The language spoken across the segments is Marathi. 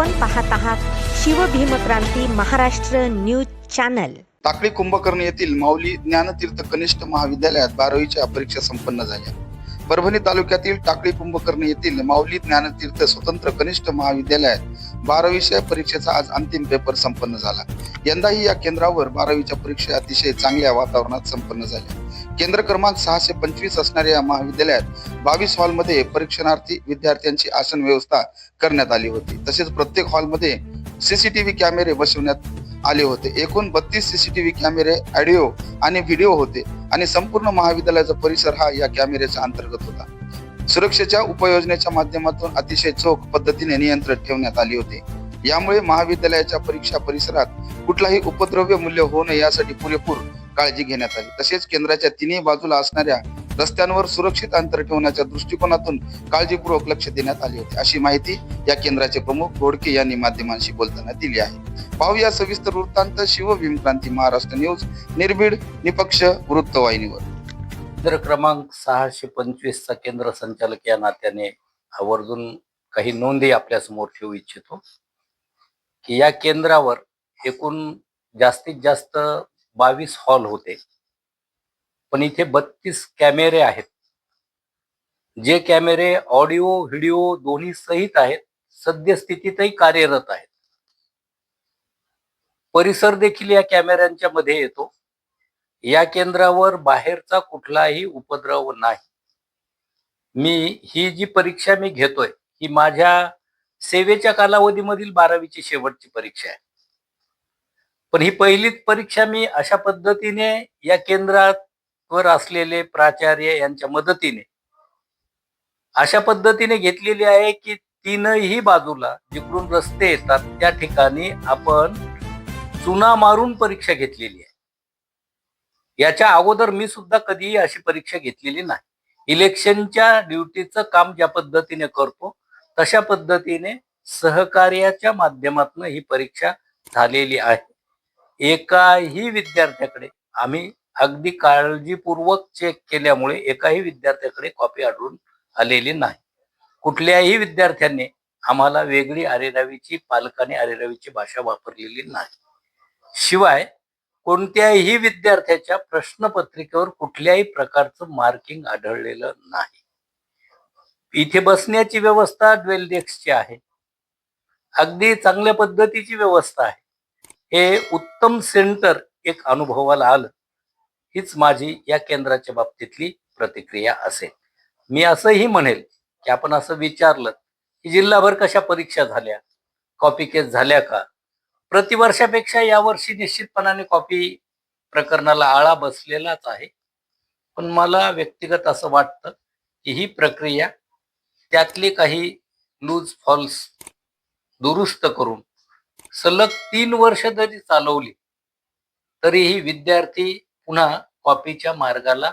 आपण पाहत आहात शिवभीमक्रांती महाराष्ट्र न्यूज चॅनल. टाकळी कुंभकर्ण येथील माऊली ज्ञानतीर्थ कनिष्ठ महाविद्यालयात बारावीच्या परीक्षा संपन्न झाल्या. परभणी तालुक्यातील टाकळी कुंभकर्ण येथील माऊली ज्ञानतीर्थ स्वतंत्र कनिष्ठ महाविद्यालयात बारावीच्या परीक्षेचा आज अंतिम पेपर संपन्न झाला. यंदाही या केंद्रावर बारावीच्या परीक्षा अतिशय चांगल्या वातावरणात संपन्न झाल्या. केंद्र क्रमांक सहाशे पंचवीस असणाऱ्या या महाविद्यालयात बावीस हॉलमध्ये परीक्षणार्थी विद्यार्थ्यांची आसन व्यवस्था करण्यात आली होती. तसेच प्रत्येक हॉलमध्ये सीसीटीव्ही कॅमेरे बसवण्यात आले होते. एकूण बत्तीस सीसीटीव्ही कॅमेरे ऑडिओ आणि व्हिडिओ होते आणि संपूर्ण महाविद्यालयाचा परिसर हा या कॅमेऱ्याच्या अंतर्गत होता. सुरक्षेच्या उपाययोजनेच्या माध्यमातून अतिशय चोख पद्धतीने नियंत्रण ठेवण्यात आले होते. यामुळे महाविद्यालयाच्या परीक्षा परिसरात कुठलाही उपद्रव्य मूल्य होऊ नये यासाठी पुरेपूर काळजी घेण्यात आली. तसेच केंद्राच्या तिन्ही बाजूला असणाऱ्या रस्त्यांवर सुरक्षित अंतर ठेवण्याच्या दृष्टिकोनातून काळजीपूर्वक लक्ष देण्यात आले होते. अशी माहिती या केंद्राचे प्रमुख गोडके यांनी माध्यमांशी बोलताना दिली आहे. पाहूया सविस्तर वृत्तांत शिव भीमक्रांती महाराष्ट्र न्यूज निर्भीड निपक्ष वृत्तवाहिनीवर. केंद्र क्रमांक सहाशे पंचवीसचा केंद्र संचालक या नात्याने आवर्जून काही नोंदी आपल्यासमोर ठेवू इच्छितो. की या केंद्रावर एकूण जास्तीत जास्त बावीस हॉल होते. पण इथे बत्तीस कॅमेरे आहेत. जे कॅमेरे ऑडिओ व्हिडिओ दोन्ही सहित आहेत सद्यस्थितीतही कार्यरत आहेत. परिसर देखील या कॅमेऱ्यांच्या मध्ये येतो. या केंद्रावर बाहेरचा कुठलाही उपद्रव नाही. मी ही जी परीक्षा मी घेतोय ही माझ्या सेवेच्या कालावधीमधील बारावीची शेवटची परीक्षा आहे. पण ही पहिलीच परीक्षा मी अशा पद्धतीने या केंद्रावर असलेले प्राचार्य यांच्या मदतीने अशा पद्धतीने घेतलेली आहे की तीनही बाजूला जिकडून रस्ते येतात त्या ठिकाणी आपण चुना मारून परीक्षा घेतलेली आहे. याच्या अगोदर मी सुद्धा कधीही अशी परीक्षा घेतलेली नाही. इलेक्शनच्या ड्युटीचं काम ज्या पद्धतीने करतो तशा पद्धतीने सहकार्याच्या माध्यमातून ही परीक्षा झालेली आहे. एकाही विद्यार्थ्याकडे आम्ही अगदी काळजीपूर्वक चेक केल्यामुळे एकाही विद्यार्थ्याकडे कॉपी आढळून आलेली नाही. कुठल्याही विद्यार्थ्यांनी आम्हाला वेगळी अरेरावीची पालकाने अरेरावीची भाषा वापरलेली नाही. शिवाय कोणत्याही विद्यार्थ्याच्या प्रश्नपत्रिकेवर कुठल्याही प्रकारचं मार्किंग आढळलेलं नाही. इथे बसण्याची व्यवस्था ड्वेल डेस्कची आहे. अगदी चांगल्या पद्धतीची व्यवस्था आहे. हे उत्तम सेंटर एक अनुभवाला आलं. हीच माझी या केंद्राच्या बाबतीतली प्रतिक्रिया असेल. मी असंही म्हणेल की आपण असं विचारलं की जिल्हाभर कशा परीक्षा झाल्या? कॉपी केस झाल्या का? प्रतिवर्षापेक्षा यावर्षी निश्चितपणाने कॉपी प्रकरणाला आळा बसलेलाच आहे. पण मला व्यक्तिगत असं वाटतं की ही प्रक्रिया त्यातले काही लूज फॉल्स दुरुस्त करून सलग तीन वर्ष जरी चालवली तरीही विद्यार्थी पुन्हा कॉपीच्या मार्गाला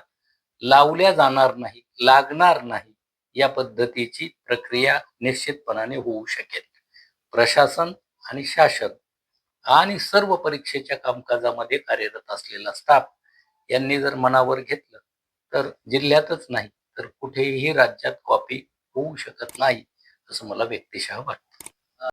लावल्या जाणार नाही लागणार नाही या पद्धतीची प्रक्रिया निश्चितपणाने होऊ शकेल. प्रशासन आणि शासन आणि सर्व परीक्षेच्या कामकाजामध्ये कार्यरत असलेला स्टाफ यांनी जर मनावर घेतलं तर जिल्ह्यातच नाही तर कुठेही राज्यात कॉपी होऊ शकत नाही असं मला व्यक्तिशः वाटतं.